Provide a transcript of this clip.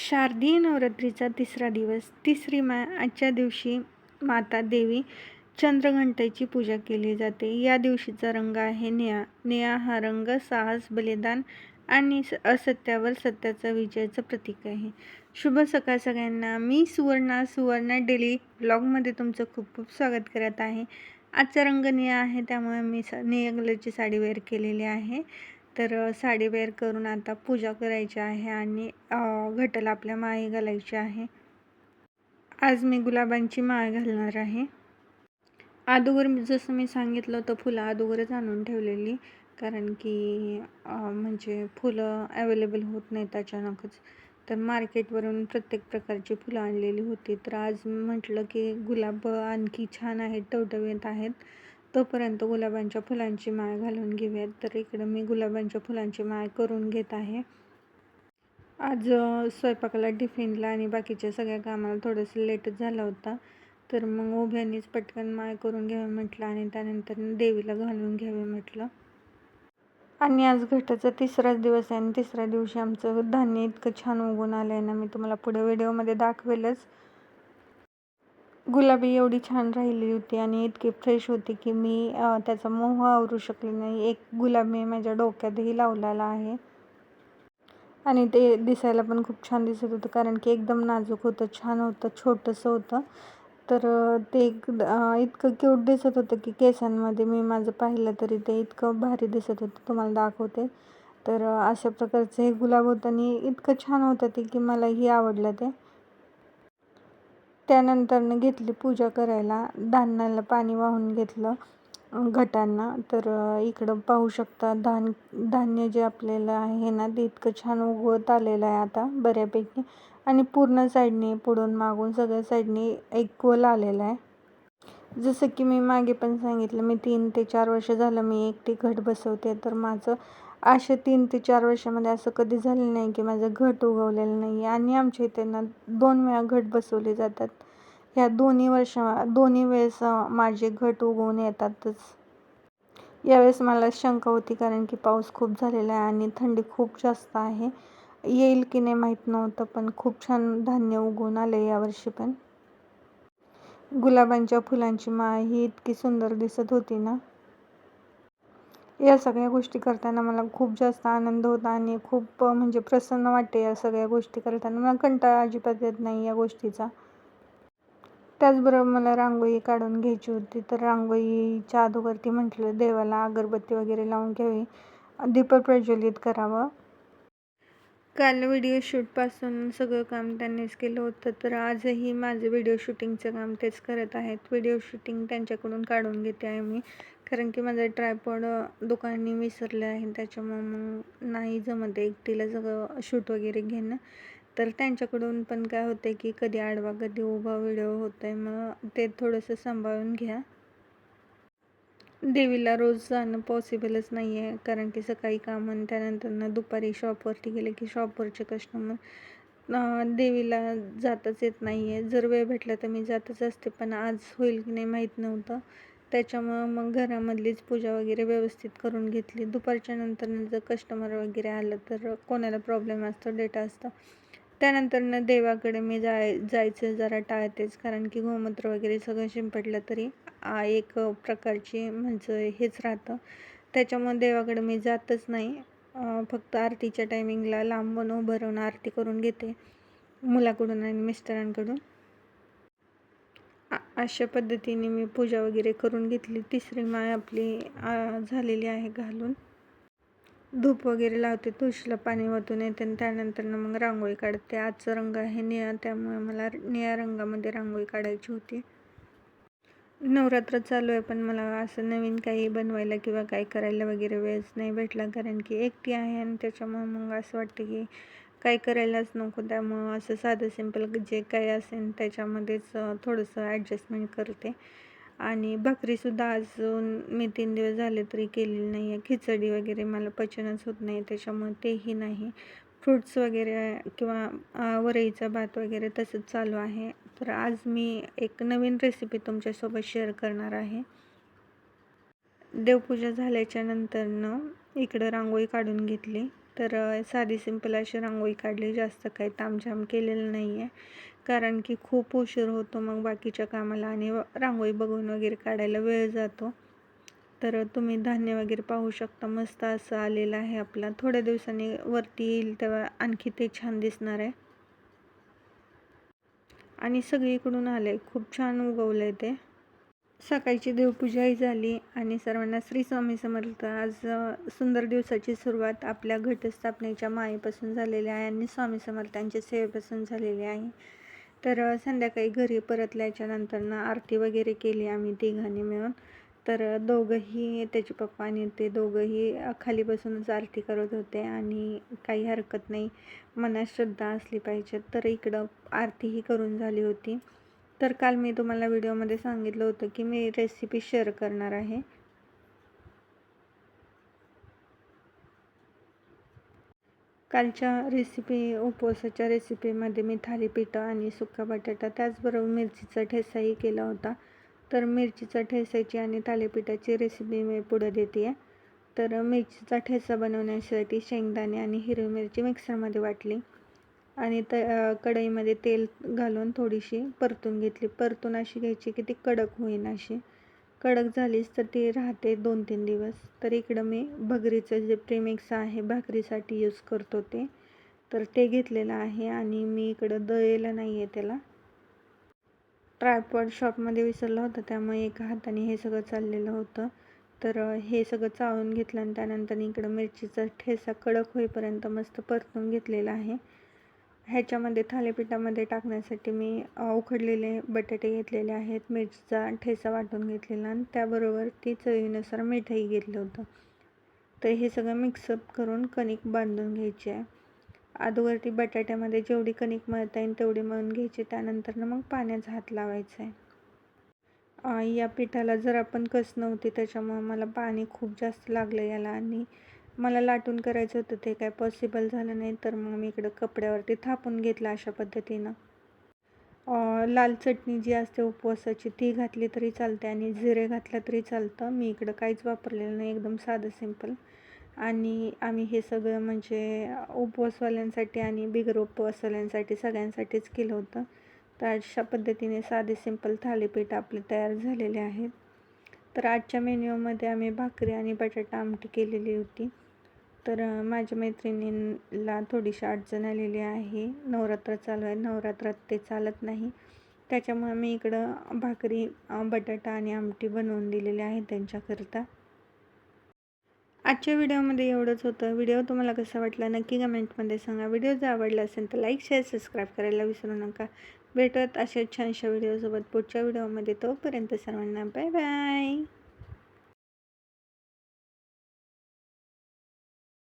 शारदीय नवरात्रीचा तिसरा दिवस तिसरी मा आजच्या दिवशी माता देवी चंद्रघंटेची पूजा केली जाते. या दिवशीचा रंग आहे निळा. निळा हा रंग साहस बलिदान आणि स- असत्यावर सत्याचा विजयाचं प्रतीक आहे. शुभ सकाळ सगळ्यांना. मी सुवर्णा सुवर्णा डेली ब्लॉगमध्ये तुमचं खूप खूप स्वागत करत आहे. आजचा रंग निळा आहे त्यामुळे मी स निळ्या कलरची साडी वेअर केलेली आहे. तर साडी वेअर करून आता पूजा करायची आहे आणि घटला आपल्या माळी घालायची आहे. आज मी गुलाबांची माळ घालणार आहे. अगोदर जसं मी सांगितलं होतं फुलं अगोदरच आणून ठेवलेली. कारण की म्हणजे फुलं अवेलेबल होत नाहीत अचानकच. तर मार्केटवरून प्रत्येक प्रकारची फुलं आणलेली होती. तर आज म्हटलं की गुलाब आणखी छान आहेत टवटवीत आहेत. तोपर्यंत गुलाबांच्या फुलांची माळ घालून घेऊयात. तर इकडं मी गुलाबांच्या फुलांची माळ करून घेत आहे. आज स्वयंपाकाला टिफिनला आणि बाकीच्या सगळ्या कामाला थोडंसं लेटच झाला होता. तर मग उभ्यानीच पटकन माळ करून घ्यावे म्हटलं आणि त्यानंतर देवीला घालून घ्यावे म्हटलं. आणि आज घटाचा तिसराच दिवस आहे आणि तिसऱ्या दिवशी आमचं धान्य इतकं छान उगून आलं आहे ना मी तुम्हाला पुढे व्हिडिओमध्ये दाखवेलच. गुलाबी एवढी छान राहिली होती आणि इतकी फ्रेश होती की मी त्याचा मोह आवरू शकले नाही. एक गुलाब मी माझ्या डोक्यातही लावलेला आहे. आणि ते दिसायला पण खूप छान दिसत होतं कारण की एकदम नाजूक होतं छान होतं छोटंसं होतं. तर ते एक इतकं क्यूट दिसत होतं की केसांमध्ये मी माझं पाहिलं तरी ते इतकं भारी दिसत होतं. तुम्हाला दाखवते. तर अशा प्रकारचं हे गुलाब होतं आणि इतकं छान होतं ते की मलाही आवडलं ते. त्यानंतरनं घेतली पूजा करायला. धान्याला पाणी वाहून घेतलं घटांना. तर इकडं पाहू शकता धान धान्य जे आपल्याला आहे ना ते इतकं छान उगवत आलेलं आहे आता बऱ्यापैकी. आणि पूर्ण साईडने पुढून मागून सगळ्या साईडने इक्वल आलेलं आहे. जसं की मी मागे पण सांगितलं मी तीन ते चार वर्ष झालं मी एकटी घट बसवते. तर माझं असे तीन ते चार वर्षामध्ये असं कधी झालं नाही की माझं घट उगवलेलं नाही. आणि आमच्या इथे ना दोन वेळा घट बसवले जातात. ह्या दोन्ही वर्षा दोन्ही वेळेस माझे घट उगवून येतातच. यावेळेस मला शंका होती कारण की पाऊस खूप झालेला आहे आणि थंडी खूप जास्त आहे. येईल की नाही माहीत नव्हतं पण खूप छान धान्य उगवून आले यावर्षी पण. गुलाबांच्या फुलांची माळ ही इतकी सुंदर दिसत होती ना? या सगळ्या गोष्टी करताना मला खूप जास्त आनंद होता आणि खूप म्हणजे प्रसन्न वाटते या सगळ्या गोष्टी करताना. मला कंटाळा अजिबात येत नाही या गोष्टीचा. त्याचबरोबर मला रांगोळी काढून घ्यायची होती. तर रांगोळीच्या अगोदरती म्हटलं देवाला अगरबत्ती वगैरे लावून घ्यावी दीप प्रज्वलित करावं. काल व्हिडिओ शूटपासून सगळं काम त्यांनीच केलं होतं. तर आजही माझं व्हिडिओ शूटिंगचं काम तेच करत आहेत. व्हिडिओ शूटिंग त्यांच्याकडून काढून घेते आहे मी. कारण की माझं ट्रायपॉड दुकानी विसरलं आहे. त्याच्यामुळं मग नाही जमत आहे एकटीला सगळं शूट वगैरे घेणं. तर त्यांच्याकडून पण काय होतं की कधी आडवा कधी उभा व्हिडिओ होतो आहे मग ते थोडंसं सांभाळून घ्या. देवीला रोज जाणं पॉसिबलच नाही आहे कारण की सकाळी काम आणि त्यानंतर दुपारी शॉपवरती गेले की शॉपवरचे कस्टमर देवीला जाताच येत नाही आहे जर वेळ भेटला तर मी जातच असते पण आज होईल की नाही माहीत नव्हतं. त्याच्यामुळं मग घरामधलीच पूजा वगैरे व्यवस्थित करून घेतली. दुपारच्या नंतर जर कस्टमर वगैरे आलं तर कोणाला प्रॉब्लेम असतो डेटा असतो. त्यानंतरनं देवाकडे मी जाय जायचं जरा टाळतेच. कारण की गोमूत्र वगैरे सगळं शिंपडलं तरी आ, एक प्रकारची म्हणजे हेच राहतं. त्याच्यामुळे देवाकडे मी जातच नाही. फक्त आरतीच्या टायमिंगला लांबून उभं राहून आरती करून घेते. मुलाकडून आणि मिस्टरांकडून. आ- अशा पद्धतीने मी पूजा वगैरे करून घेतली. तिसरी माळ आपली झालेली आहे घालून. धूप वगैरे लावते तुळशीला पाणी वाटून येते आणि त्यानंतर मग रांगोळी काढते. आजचा रंग आहे निळा त्यामुळे मला निळ्या रंगामध्ये रांगोळी काढायची होती. नवरात्र चालू आहे पण मला असं नवीन काही बनवायला किंवा काही करायला वगैरे वेळच नाही भेटला. कारण की एकटी आहे आणि त्याच्यामुळं मग असं वाटतं की काही करायलाच नको. त्यामुळं असं साधं सिंपल जे काही असेल त्याच्यामध्येच थोडंसं ॲडजस्टमेंट करते. आणि भाकरीसुद्धा अजून मी तीन दिवस झाले तरी केलेली नाही आहे खिचडी वगैरे मला पचनच होत नाही त्याच्यामुळे तेही नाही. फ्रूट्स वगैरे किंवा वरईचा भात वगैरे तसंच चालू आहे. तर आज मी एक नवीन रेसिपी तुमच्यासोबत शेअर करणार आहे. देवपूजा झाल्याच्या नंतरनं इकडं रांगोळी काढून घेतली. तर साधी सिंपल अशी रांगोळी काढली. जास्त काही तामझाम केलेलं नाही आहे कारण की खूप उशीर होतो मग बाकीच्या कामाला आणि रांगोळी बघून वगैरे काढायला वेळ जातो. तर तुम्ही धान्य वगैरे पाहू शकता. मस्त असं आलेलं आहे आपला. थोड्या दिवसांनी वरती येईल तेव्हा आणखी ते छान दिसणार आहे. आणि सगळीकडून आलं आहे खूप छान उगवलं आहे ते. सकाळची देवपूजाही झाली आणि सर्वांना श्री स्वामी समर्थ. आज सुंदर दिवसाची सुरुवात आपल्या घटस्थापनेच्या मायेपासून झालेली आहे आणि स्वामी समर्थांच्या सेवेपासून झालेली आहे. तर संध्याकाळी घरी परतल्याच्या नंतर आरती वगैरे केली आम्ही तिघांनी मिळून. तर दोघंही त्याचे पप्पा आणि ते दोघंही खाली बसूनच आरती करत होते आणि काही हरकत नाही. मनात श्रद्धा असली पाहिजे तर इकडं आरतीही करून झाली होती. तर काल मी तुम्हाला व्हिडिओमध्ये सांगितलं होतं की मी रेसिपी शेअर करणार आहे. कालच्या रेसिपी उपवासाच्या रेसिपीमध्ये मी थालीपीठं आणि सुका बटाटा त्याचबरोबर मिरचीचा ठेसाही केला होता. तर मिरचीचा ठेसाची आणि थालीपीठाची रेसिपी मी पुढे देते आहे तर मिरचीचा ठेसा बनवण्यासाठी शेंगदाणे आणि हिरवी मिरची मिक्सरमध्ये वाटली. आणि त कढईमध्ये तेल घालून थोडीशी परतून घेतली. परतून अशी घ्यायची की ती कडक होईन अशी. कडक झालीच तर ती राहते दोन तीन दिवस. तर इकडं मी भगरीचं जे प्रेमिक्स आहे भाकरीसाठी यूज करतो ते. तर ते घेतलेलं आहे आणि मी इकडं दळलेलं नाही आहे त्याला. ट्रायपॉड शॉपमध्ये विसरलं होतं त्यामुळे एका हाताने हे सगळं चाललेलं होतं. तर हे सगळं चाळून घेतलं आणि त्यानंतर इकडं मिरचीचा ठेसा कडक होईपर्यंत मस्त परतून घेतलेला आहे. ह्याच्यामध्ये थालीपीठामध्ये टाकण्यासाठी मी उकडलेले बटाटे घेतलेले आहेत मिरचीचा ठेचा वाटून घेतलेला आणि त्याबरोबर ती चवीनुसार मीठही घेतलं होतं. तर हे सगळं मिक्सअप करून कणिक बांधून घ्यायची आहे. अगोदर बटाट्यामध्ये जेवढी कणिक मळता येईल तेवढी मळून घ्यायची त्यानंतर मग पाण्याचा हात लावायचा आहे. या पिठाला जर आपण कसणं होती त्याच्यामुळं मला पाणी खूप जास्त लागलं याला आणि मला लाटून करायचं होतं ते काय पॉसिबल झालं नाही तर मग मी इकडं कपड्यावरती थापून घेतलं अशा पद्धतीनं. लाल चटणी जी असते उपवासाची ती घातली तरी चालते आणि जिरे घातलं तरी चालतं. मी इकडं काहीच वापरलेलं नाही एकदम साधं सिंपल आणि आम्ही हे सगळं म्हणजे उपवासवाल्यांसाठी आणि बिगर उपवासवाल्यांसाठी सगळ्यांसाठीच केलं होतं. तर अशा पद्धतीने साधे सिंपल थालीपीठ आपले तयार झालेले आहेत. तर आजच्या मेन्यूमध्ये आम्ही भाकरी आणि बटाटा आमटी केलेली होती. तर माझ्या मैत्रिणींला थोडीशी अडचण आलेली आहे. नवरात्र चालू आहे. नवरात्रात ते चालत नाही. त्याच्यामुळे मी इकडं भाकरी बटाटा आणि आमटी बनवून दिलेली आहे त्यांच्याकरता. आजच्या व्हिडिओमध्ये एवढंच होतं. व्हिडिओ तुम्हाला कसा वाटला नक्की कमेंटमध्ये सांगा. व्हिडिओ जर आवडला असेल तर लाईक शेअर सबस्क्राईब करायला विसरू नका. भेटत अशा छानशा व्हिडिओसोबत पुढच्या व्हिडिओमध्ये. तोपर्यंत सर्वांना बाय बाय.